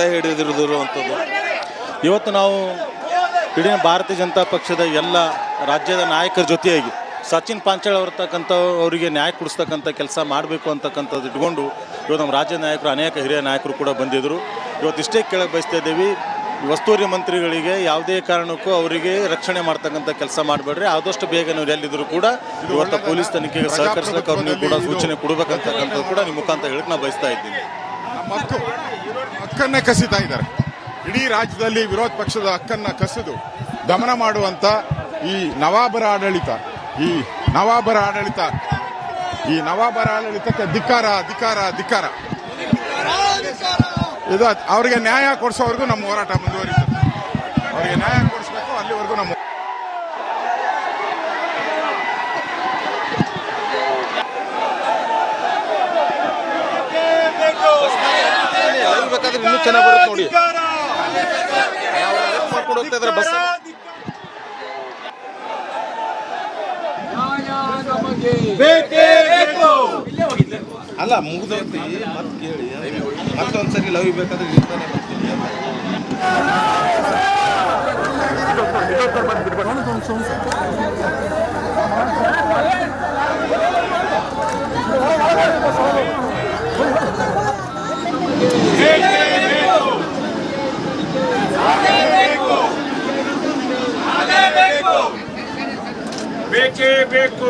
ತಡೆ ಹಿಡಿದಿರುವಂಥದ್ದು ಇವತ್ತು ನಾವು ಇಡೀ ಭಾರತೀಯ ಜನತಾ ಪಕ್ಷದ ಎಲ್ಲ ರಾಜ್ಯದ ನಾಯಕರ ಜೊತೆಯಾಗಿ ಸಚಿನ್ ಪಾಂಚಾಳ್ ಅವರ್ತಕ್ಕಂಥ ಅವರಿಗೆ ನ್ಯಾಯ ಕೊಡಿಸ್ತಕ್ಕಂಥ ಕೆಲಸ ಮಾಡಬೇಕು ಅಂತಕ್ಕಂಥದ್ದು ಇಟ್ಕೊಂಡು ಇವತ್ತು ನಮ್ಮ ರಾಜ್ಯ ನಾಯಕರು, ಅನೇಕ ಹಿರಿಯ ನಾಯಕರು ಕೂಡ ಬಂದಿದ್ದರು. ಇವತ್ತು ಇಷ್ಟೇ ಕೇಳಕ್ಕೆ ಬಯಸ್ತಾ ಇದ್ದೀವಿ, ವಸ್ತುವರಿ ಮಂತ್ರಿಗಳಿಗೆ ಯಾವುದೇ ಕಾರಣಕ್ಕೂ ಅವರಿಗೆ ರಕ್ಷಣೆ ಮಾಡ್ತಕ್ಕಂಥ ಕೆಲಸ ಮಾಡಬೇಡ್ರಿ. ಆದಷ್ಟು ಬೇಗ ನೀವು ಎಲ್ಲಿದ್ರು ಕೂಡ ಇವತ್ತು ಪೊಲೀಸ್ ತನಿಖೆಗೆ ಸಹಕರಿಸಲಿಕ್ಕೆ ಅವ್ರಿಗೆ ಕೂಡ ಸೂಚನೆ ಕೊಡಬೇಕಂತಕ್ಕಂಥದ್ದು ಕೂಡ ನಿಮ್ಮ ಮುಖಾಂತರ ಹೇಳಕ್ಕೆ ನಾನು ಬಯಸ್ತಾ ಇದ್ದೀನಿ. ಹಕ್ಕು ಹಕ್ಕನ್ನೇ ಕಸಿತಾ ಇದ್ದಾರೆ. ಇಡೀ ರಾಜ್ಯದಲ್ಲಿ ವಿರೋಧ ಪಕ್ಷದ ಹಕ್ಕನ್ನ ಕಸಿದು ದಮನ ಮಾಡುವಂತ ಈ ನವಾಬರ ಆಡಳಿತ, ಈ ನವಾಬರ ಆಡಳಿತ, ಈ ನವಾಬರ ಆಡಳಿತಕ್ಕೆ ಧಿಕ್ಕಾರ ಧಿಕ್ಕಾರ ಧಿಕ್ಕಾರ. ಇದು ಅವರಿಗೆ ನ್ಯಾಯ ಕೊಡಿಸೋವರೆಗೂ ನಮ್ಮ ಹೋರಾಟ ಮುಂದುವರಿತದೆ ಅವರಿಗೆ ನ್ಯಾಯ ಕೊಡಿಸ್ಬೇಕು ಅಲ್ಲಿವರೆಗೂ ನಮ್ಮ ಲೈವ್ ಬೇಕಾದ್ರೆ ಇನ್ನೂ ಚೆನ್ನಾಗಿ ಬರುತ್ತೆ ನೋಡಿ. ಮಾಡ್ಕೊಂಡು ಹೋಗ್ತಾ ಇದ್ದಾರೆ ಬಸ್. ಅಲ್ಲ ಮುಗ್ದೋಗ್ತಿ ಮತ್ತೆ ಕೇಳಿ. ಮತ್ತೊಂದ್ಸರಿ ಲವ್ ಬೇಕಾದ್ರೆ ಇರ್ತಾನೆ ಬರ್ತೀನಿ ಅಂತ. ಬೇಕೇ ಬೇಕು.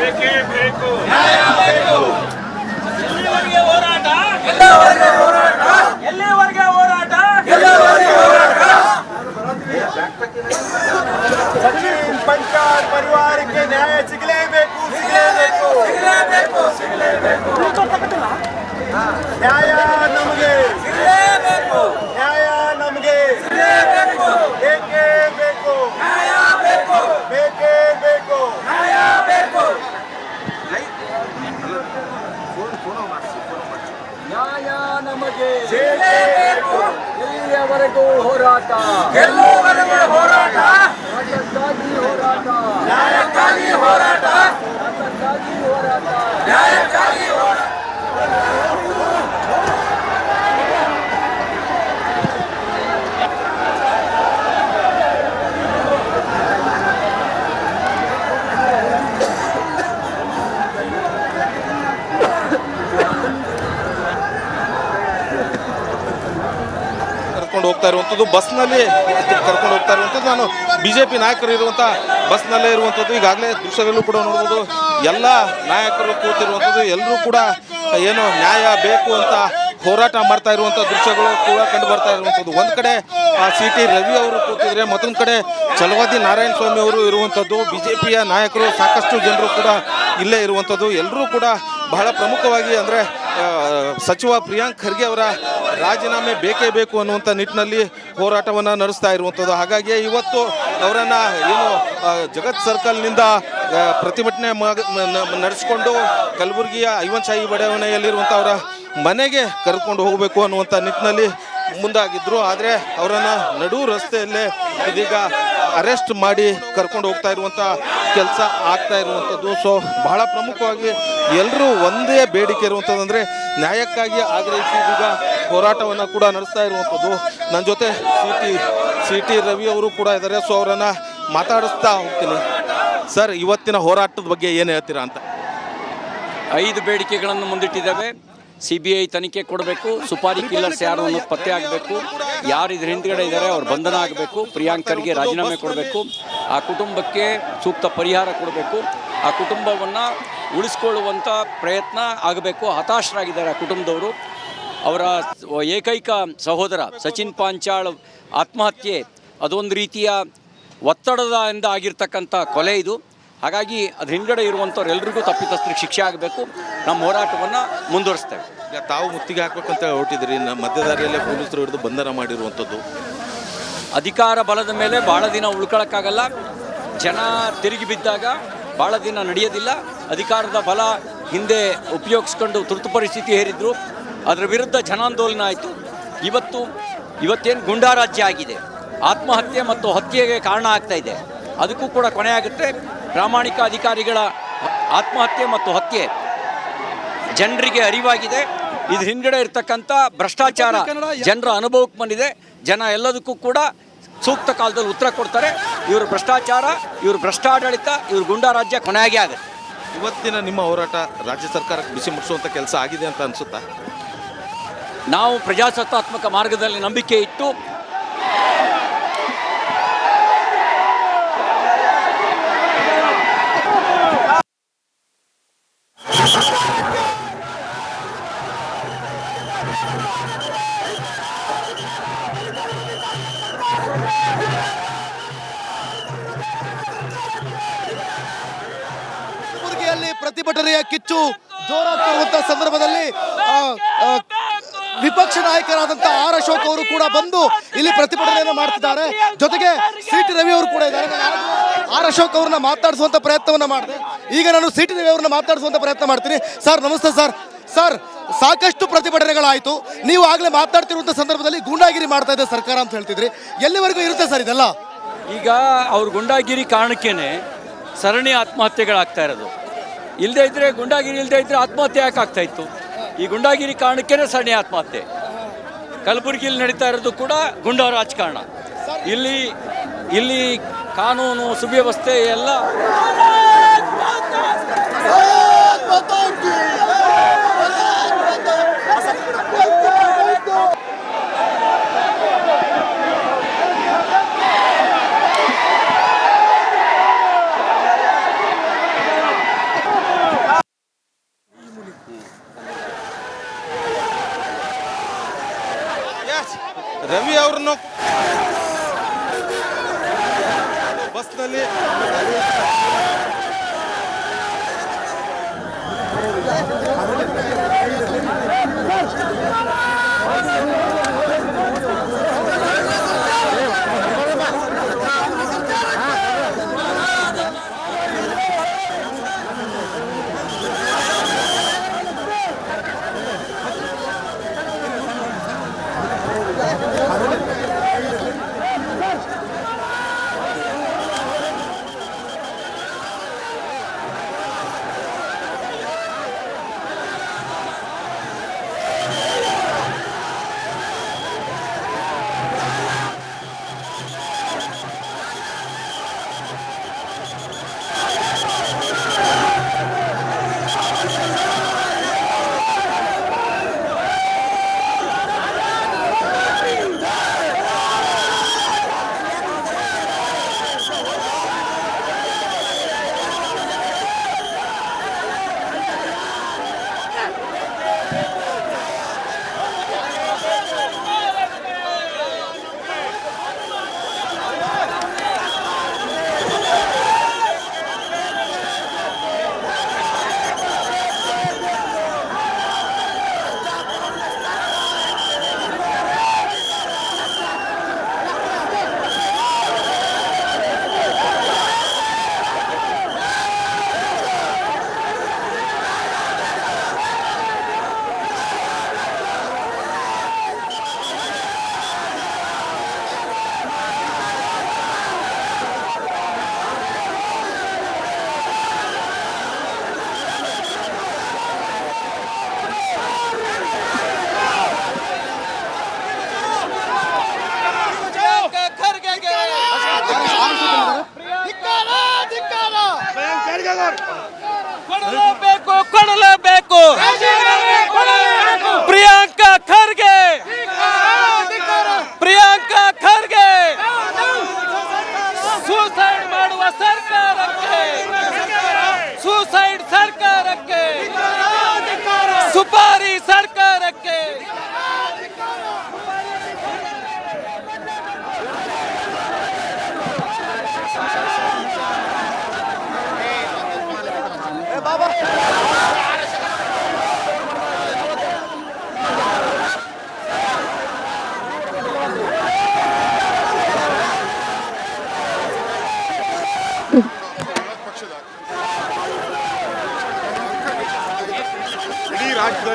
ಬೇಕೇ ಬೇಕು. ಎಲ್ಲಿವರೆಗೆ ಹೋರಾಟ? ಎಲ್ಲಿವರೆಗೆ ಹೋರಾಟ? ಸಚಿನ್ ಪಂಚಾಯತ್ ಪರಿವಾರಕ್ಕೆ ನ್ಯಾಯ ಸಿಗಲೇಬೇಕು. ಸಿಗಲೇಬೇಕು. ಸಿಗಲೇಬೇಕು. ಸಿಗಲೇಬೇಕು. ನ್ಯಾಯ ನಮಗೆ ಸಿಗಲೇಬೇಕು ನ್ಯಾಯ ನಮಗೆ ಸಿಗಲೇಬೇಕು ಬೇಕೇ ಬೇಕು ನ್ಯಾಯ ಬೇಕು ಬೇಕೇ ಬೇಕು ನ್ಯಾಯ ಬೇಕು ನ್ಯಾಯ ನಮಗೆ ಸಿಗಲೇಬೇಕು ಎಲ್ಲಿಯವರೆಗೂ ಹೋರಾಟ. ರಾಜಸ್ಥಾನ ಹೋರಾಟ ನ್ಯಾಯಕ್ಕಾಗಿ ಹೋರಾಟ ನ್ಯಾಯಕ್ಕಾಗಿ ಹೋರಾಟ ನ್ಯಾಯಕ್ಕಾಗಿ ಹೋರಾಟ ಕರ್ಕೊಂಡು ಹೋಗ್ತಾ ಇರುವಂಥದ್ದು, ಬಸ್ನಲ್ಲಿ ಕರ್ಕೊಂಡು ಹೋಗ್ತಾ ಇರುವಂಥದ್ದು. ನಾನು ಬಿ ಜೆ ಪಿ ನಾಯಕರು ಇರುವಂಥ ಬಸ್ನಲ್ಲೇ ಇರುವಂಥದ್ದು. ಈಗಾಗಲೇ ದೃಶ್ಯದಲ್ಲೂ ಕೂಡ ನೋಡ್ಬೋದು, ಎಲ್ಲ ನಾಯಕರು ಕೂತಿರುವಂಥದ್ದು, ಎಲ್ಲರೂ ಕೂಡ ಏನು ನ್ಯಾಯ ಬೇಕು ಅಂತ ಹೋರಾಟ ಮಾಡ್ತಾ ಇರುವಂಥ ದೃಶ್ಯಗಳು ಕೂಡ ಕಂಡು ಬರ್ತಾ ಇರುವಂಥದ್ದು. ಒಂದು ಕಡೆ ಸಿ ಟಿ ರವಿ ಅವರು ಕೂತಿದ್ರೆ, ಮತ್ತೊಂದು ಕಡೆ ಚಲವಾದಿ ನಾರಾಯಣ ಸ್ವಾಮಿ ಅವರು ಇರುವಂಥದ್ದು. ಬಿ ಜೆ ಪಿಯ ನಾಯಕರು ಸಾಕಷ್ಟು ಜನರು ಕೂಡ ಇಲ್ಲೇ ಇರುವಂಥದ್ದು. ಎಲ್ಲರೂ ಕೂಡ ಬಹಳ ಪ್ರಮುಖವಾಗಿ ಅಂದರೆ ಸಚಿವ ಪ್ರಿಯಾಂಕ್ ಖರ್ಗೆ ಅವರ ರಾಜೀನಾಮೆ ಬೇಕೇ ಬೇಕು ಅನ್ನುವಂಥ ನಿಟ್ಟಿನಲ್ಲಿ ಹೋರಾಟವನ್ನು ನಡೆಸ್ತಾ ಇರುವಂಥದ್ದು ಹಾಗಾಗಿ ಇವತ್ತು ಅವರನ್ನು ಏನು ಜಗತ್ ಸರ್ಕಲ್ನಿಂದ ಪ್ರತಿಭಟನೆ ನಡೆಸಿಕೊಂಡು ಕಲಬುರಗಿಯ ಐವನ್ ಶಾಹಿ ಬಡಾವಣೆಯಲ್ಲಿರುವಂಥ ಅವರ ಮನೆಗೆ ಕರ್ಕೊಂಡು ಹೋಗಬೇಕು ಅನ್ನುವಂಥ ನಿಟ್ಟಿನಲ್ಲಿ ಮುಂದಾಗಿದ್ದರು ಆದರೆ ಅವರನ್ನು ನಡು ರಸ್ತೆಯಲ್ಲೇ ಇದೀಗ ಅರೆಸ್ಟ್ ಮಾಡಿ ಕರ್ಕೊಂಡು ಹೋಗ್ತಾ ಇರುವಂಥ ಕೆಲಸ ಆಗ್ತಾ ಇರುವಂಥದ್ದು. ಸೊ ಬಹಳ ಪ್ರಮುಖವಾಗಿ ಎಲ್ಲರೂ ಒಂದೇ ಬೇಡಿಕೆ ಇರುವಂಥದ್ದು ಅಂದರೆ ನ್ಯಾಯಕ್ಕಾಗಿ ಆಗ್ರಹಿಸಿ ಈಗ ಹೋರಾಟವನ್ನು ಕೂಡ ನಡೆಸ್ತಾ ಇರುವಂಥದ್ದು. ನನ್ನ ಜೊತೆ C T C T Ravi ಅವರು ಕೂಡ ಇದ್ದಾರೆ. ಸೊ ಅವರನ್ನು ಮಾತಾಡಿಸ್ತಾ ಹೋಗ್ತೀನಿ. ಸರ್ ಇವತ್ತಿನ ಹೋರಾಟದ ಬಗ್ಗೆ ಏನು ಹೇಳ್ತೀರಾ ಅಂತ? ಐದು ಬೇಡಿಕೆಗಳನ್ನು ಮುಂದಿಟ್ಟಿದ್ದಾವೆ. ಸಿ ಬಿ ಐ ತನಿಖೆ ಕೊಡಬೇಕು, ಸುಪಾರಿ ಕಿಲ್ಲರ್ಸ್ ಯಾರು ಅನ್ನೋದು ಪತ್ತೆ ಆಗಬೇಕು, ಯಾರು ಇದ್ರ ಹಿಂದ್ಗಡೆ ಇದ್ದಾರೆ ಅವ್ರು ಬಂಧನ ಆಗಬೇಕು ಪ್ರಿಯಾಂಕರ್ಗೆ ರಾಜೀನಾಮೆ ಕೊಡಬೇಕು, ಆ ಕುಟುಂಬಕ್ಕೆ ಸೂಕ್ತ ಪರಿಹಾರ ಕೊಡಬೇಕು, ಆ ಕುಟುಂಬವನ್ನು ಉಳಿಸ್ಕೊಳ್ಳುವಂಥ ಪ್ರಯತ್ನ ಆಗಬೇಕು, ಹತಾಶರಾಗಿದ್ದಾರೆ ಆ ಕುಟುಂಬದವರು. ಅವರ ಏಕೈಕ ಸಹೋದರ ಸಚಿನ್ ಪಾಂಚಾಳ್ ಆತ್ಮಹತ್ಯೆ, ಅದೊಂದು ರೀತಿಯ ಒತ್ತಡದಿಂದ ಆಗಿರ್ತಕ್ಕಂಥ ಕೊಲೆ ಇದು. ಹಾಗಾಗಿ ಅದ್ರ ಹಿಂದ್ಗಡೆ ಇರುವಂಥವ್ರೆಲ್ರಿಗೂ ತಪ್ಪಿತಸ್ಥರಿಗೆ ಶಿಕ್ಷೆ ಆಗಬೇಕು. ನಮ್ಮ ಹೋರಾಟವನ್ನು ಮುಂದುವರಿಸ್ತೇವೆ. ಈಗ ತಾವು ಮುತ್ತಿಗೆ ಹಾಕ್ಬೇಕಂತ ಹೊರಟಿದ್ರಿ ಮಧ್ಯದಾರಿಯಲ್ಲೇ ಪೊಲೀಸರು ಹಿಡಿದು ಬಂಧನ ಮಾಡಿರುವಂಥದ್ದು. ಅಧಿಕಾರ ಬಲದ ಮೇಲೆ ಭಾಳ ದಿನ ಉಳ್ಕೊಳ್ಳೋಕ್ಕಾಗಲ್ಲ ಜನ ತಿರುಗಿ ಬಿದ್ದಾಗ ಭಾಳ ದಿನ ನಡೆಯೋದಿಲ್ಲ. ಅಧಿಕಾರದ ಬಲ ಹಿಂದೆ ಉಪಯೋಗಿಸ್ಕೊಂಡು ತುರ್ತು ಪರಿಸ್ಥಿತಿ ಹೇರಿದ್ರು. ಅದರ ವಿರುದ್ಧ ಜನಾಂದೋಲನ ಆಯಿತು. ಇವತ್ತು ಇವತ್ತೇನು ಗುಂಡಾರಾಜ್ಯ ಆಗಿದೆ. ಆತ್ಮಹತ್ಯೆ ಮತ್ತು ಹತ್ಯೆಗೆ ಕಾರಣ ಆಗ್ತಾ ಇದೆ. ಅದಕ್ಕೂ ಕೂಡ ಕೊನೆ ಆಗುತ್ತೆ. ಪ್ರಾಮಾಣಿಕ ಅಧಿಕಾರಿಗಳ ಆತ್ಮಹತ್ಯೆ ಮತ್ತು ಹತ್ಯೆ ಜನರಿಗೆ ಅರಿವಾಗಿದೆ. ಇದು ಹಿಂದ್ಗಡೆ ಇರ್ತಕ್ಕಂಥ ಭ್ರಷ್ಟಾಚಾರ ಜನರ ಅನುಭವಕ್ಕೆ ಬಂದಿದೆ. ಜನ ಎಲ್ಲದಕ್ಕೂ ಕೂಡ ಸೂಕ್ತ ಕಾಲದಲ್ಲಿ ಉತ್ತರ ಕೊಡ್ತಾರೆ. ಇವರು ಭ್ರಷ್ಟಾಚಾರ ಇವರು ಭ್ರಷ್ಟಾಡಳಿತ ಇವ್ರ ಗುಂಡಾ ರಾಜ್ಯ ಕೊನೆಯಾಗಿ ಆಗುತ್ತೆ ಇವತ್ತಿನ ನಿಮ್ಮ ಹೋರಾಟ ರಾಜ್ಯ ಸರ್ಕಾರಕ್ಕೆ ಬಿಸಿ ಮುಟ್ಟಿಸುವಂಥ ಕೆಲಸ ಆಗಿದೆ ಅಂತ ಅನಿಸುತ್ತಾ? ನಾವು ಪ್ರಜಾಸತ್ತಾತ್ಮಕ ಮಾರ್ಗದಲ್ಲಿ ನಂಬಿಕೆ ಇಟ್ಟು ಪ್ರತಿಭಟನೆಯ ಕಿಚ್ಚು ಜೋರಾಗ್ತಿರುವಂತಹ ಸಂದರ್ಭದಲ್ಲಿ ವಿಪಕ್ಷ ನಾಯಕರಾದಂತಹ ಆರ್ ಅಶೋಕ್ ಅವರು ಕೂಡ ಬಂದು ಇಲ್ಲಿ ಪ್ರತಿಭಟನೆಯನ್ನು ಮಾಡ್ತಿದ್ದಾರೆ. ಜೊತೆಗೆ ಸಿ ಟಿ ರವಿ ಅವರು ಕೂಡ ಇದ್ದಾರೆ. ಆರ್ ಅಶೋಕ್ ಅವ್ರನ್ನ ಮಾತಾಡಿಸುವಂತ ಪ್ರಯತ್ನವನ್ನ ಮಾಡಿದೆ. ಈಗ ನಾನು ಸಿ ಟಿ ರವಿ ಅವ್ರನ್ನ ಮಾತಾಡಿಸುವಂತ ಪ್ರಯತ್ನ ಮಾಡ್ತೀನಿ. ಸರ್, ನಮಸ್ತೆ ಸರ್. ಸರ್, ಸಾಕಷ್ಟು ಪ್ರತಿಭಟನೆಗಳಾಯಿತು. ನೀವು ಆಗಲೇ ಮಾತಾಡ್ತಿರುವಂತ ಸಂದರ್ಭದಲ್ಲಿ ಗೂಂಡಾಗಿರಿ ಮಾಡ್ತಾ ಇದೆ ಸರ್ಕಾರ ಅಂತ ಹೇಳ್ತಿದ್ರಿ. ಎಲ್ಲಿವರೆಗೂ ಇರುತ್ತೆ ಸರ್ ಇದೆಲ್ಲ? ಈಗ ಅವ್ರ ಗುಂಡಾಗಿರಿ ಕಾರಣಕ್ಕೇನೆ ಸರಣಿ ಆತ್ಮಹತ್ಯೆಗಳಾಗ್ತಾ ಇರೋದು. ಇಲ್ಲದೆ ಇದ್ರೆ ಗುಂಡಾಗಿರಿ ಇಲ್ಲದೇ ಇದ್ರೆ ಆತ್ಮಹತ್ಯೆ ಯಾಕೆ ಆಗ್ತಾ ಇತ್ತು? ಈ ಗುಂಡಾಗಿರಿ ಕಾರಣಕ್ಕೇನೆ ಸರಣಿ ಆತ್ಮಹತ್ಯೆ. ಕಲಬುರಗಿಯಲ್ಲಿ ನಡೀತಾ ಇರೋದು ಕೂಡ ಗುಂಡ ರಾಜಕಾರಣ. ಇಲ್ಲಿ ಇಲ್ಲಿ ಕಾನೂನು ಸುವ್ಯವಸ್ಥೆ ಎಲ್ಲ ರವಿ ಅವ್ರನ್ನು ಬಸ್ನಲ್ಲಿ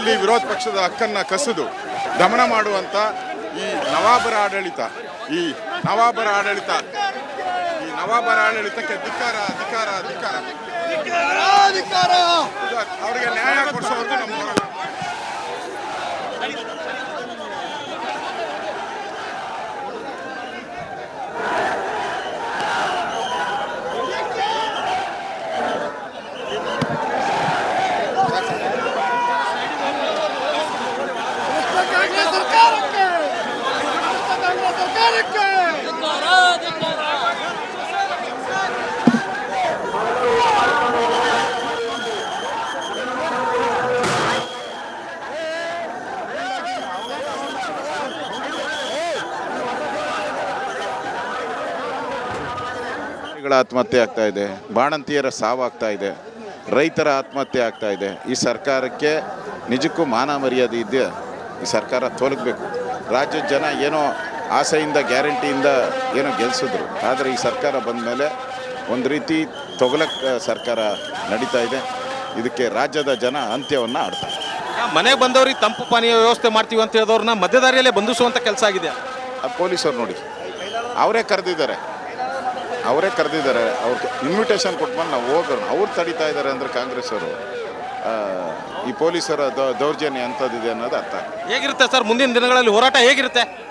ರಾಜ್ಯದಲ್ಲಿ ವಿರೋಧ ಪಕ್ಷದ ಹಕ್ಕನ್ನು ಕಸಿದು ದಮನ ಮಾಡುವಂತ ಈ ನವಾಬರ ಆಡಳಿತ ಈ ನವಾಬರ ಆಡಳಿತ ಈ ನವಾಬರ ಆಡಳಿತಕ್ಕೆ ಧಿಕ್ಕಾರ ಧಿಕ್ಕಾರ ಧಿಕ್ಕಾರ. ಇದು ಅವರಿಗೆ ನ್ಯಾಯ ಕೊಡಿಸೋವರೆಗೂ ನಮ್ಮ ಹೋರಾಟ. ಆತ್ಮಹತ್ಯೆ ಆಗ್ತಾ ಇದೆ. ಬಾಣಂತಿಯರ ಸಾವಾಗ್ತಾ ಇದೆ. ರೈತರ ಆತ್ಮಹತ್ಯೆ ಆಗ್ತಾ ಇದೆ. ಈ ಸರ್ಕಾರಕ್ಕೆ ನಿಜಕ್ಕೂ ಮಾನ ಮರ್ಯಾದೆ ಇದೆಯಾ? ಈ ಸರ್ಕಾರ ತೋಲಗಬೇಕು. ರಾಜ್ಯದ ಜನ ಏನೋ ಆಸೆಯಿಂದ ಗ್ಯಾರಂಟಿಯಿಂದ ಏನೋ ಗೆಲ್ಲಿಸಿದ್ರು ಆದರೆ ಈ ಸರ್ಕಾರ ಬಂದ ಮೇಲೆ ಒಂದು ರೀತಿ ತೊಗಲಕ್ ಸರ್ಕಾರ ನಡೀತಾ ಇದೆ. ಇದಕ್ಕೆ ರಾಜ್ಯದ ಜನ ಅಂತ್ಯವನ್ನು ಆಡ್ತಾರೆ. ಮನೆಗೆ ಬಂದವ್ರಿಗೆ ತಂಪು ಪಾನೀಯ ವ್ಯವಸ್ಥೆ ಮಾಡ್ತೀವಿ ಅಂತ ಹೇಳಿದವ್ರನ್ನ ಮಧ್ಯದಾರಿಯಲ್ಲೇ ಬಂಧಿಸುವಂಥ ಕೆಲಸ ಆಗಿದೆ. ಆ ಪೊಲೀಸರು ನೋಡಿ ಅವರೇ ಕರೆದಿದ್ದಾರೆ. ಅವರೇ ಕರೆದಿದ್ದಾರೆ. ಅವ್ರಿಗೆ ಇನ್ವಿಟೇಷನ್ ಕೊಟ್ಮೇಲೆ ನಾವು ಹೋಗೋಣ. ಅವ್ರು ತಡಿತಾ ಇದ್ದಾರೆ ಅಂದರೆ ಕಾಂಗ್ರೆಸ್ ಅವರು. ಈ ಪೊಲೀಸರ ದೌ- ದೌರ್ಜನ್ಯ ಅಂಥದ್ದಿದೆ ಅನ್ನೋದು ಅರ್ಥ ಹೇಗಿರುತ್ತೆ ಸರ್? ಮುಂದಿನ ದಿನಗಳಲ್ಲಿ ಹೋರಾಟ ಹೇಗಿರುತ್ತೆ?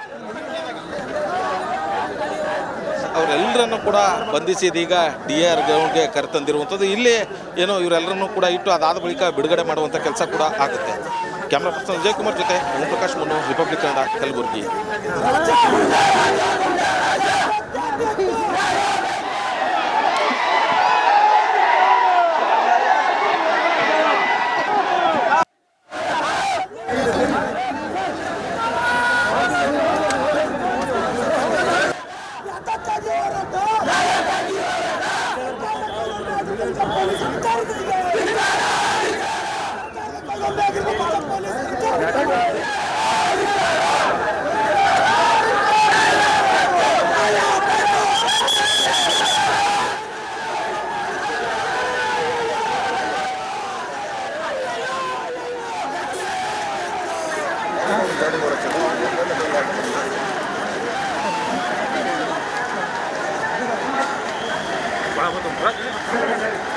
ಅವರೆಲ್ಲರನ್ನು ಕೂಡ ಬಂಧಿಸಿ ಇದೀಗ ಡಿ ಆರ್ ಗ್ರೌಂಡ್ಗೆ ಕರೆತಂದಿರುವಂಥದ್ದು. ಇಲ್ಲಿ ಏನೋ ಇವರೆಲ್ಲರನ್ನೂ ಕೂಡ ಇಟ್ಟು ಅದಾದ ಬಳಿಕ ಬಿಡುಗಡೆ ಮಾಡುವಂಥ ಕೆಲಸ ಕೂಡ ಆಗುತ್ತೆ. ಕ್ಯಾಮ್ರಾ ಪರ್ಸನ್ ವಿಜಯ್ ಕುಮಾರ್ ಜೊತೆ ಓಂಪ್ರಕಾಶ್ ಮುನ್ನು, ರಿಪಬ್ಲಿಕ್ ಕನ್ನಡ ಕಲಬುರಗಿ. 뭐라고 또 뭐라